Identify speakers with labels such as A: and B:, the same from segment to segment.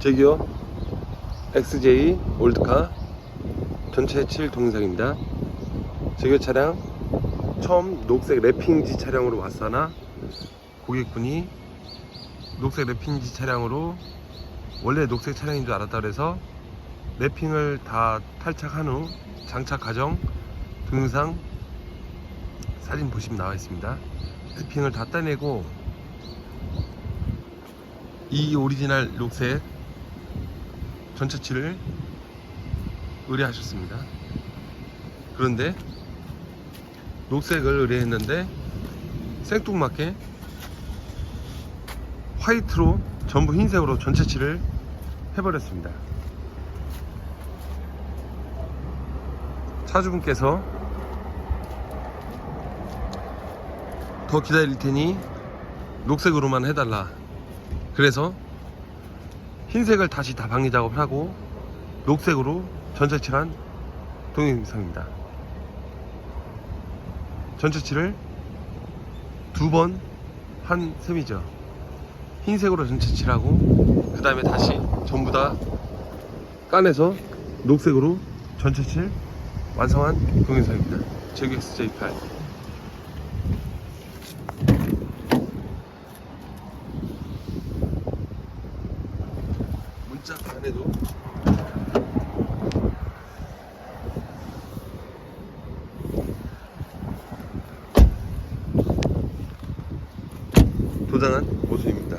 A: 저기요. XJ 올드카 전체 7 동영상입니다. 저기 차량. 처음 녹색 랩핑지 차량으로 왔으나 고객분이 녹색 랩핑지 차량으로 원래 녹색 차량인 줄 알았다 그래서 랩핑을 다 탈착한 후 장착 과정 동영상 사진 보시면 나와 있습니다. 랩핑을 다 따내고 이 오리지널 녹색 전차치를 의뢰하셨습니다. 그런데 녹색을 의뢰했는데 생뚱맞게 화이트로 전부 흰색으로 전체칠을 해버렸습니다. 차주분께서 더 기다릴 테니 녹색으로만 해달라. 그래서 흰색을 다시 다 방리 작업을 하고 녹색으로 전체칠한 동영상입니다. 전체칠을 두 번 한 셈이죠. 흰색으로 전체칠하고 그 다음에 다시 전부 다 까내서 녹색으로 전체칠 완성한 동영상입니다. 제규 XJ8 문자 안에도 도장한 모습입니다.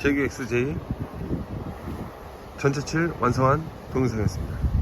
A: 제규 XJ 전체 칠 완성한 동영상이었습니다.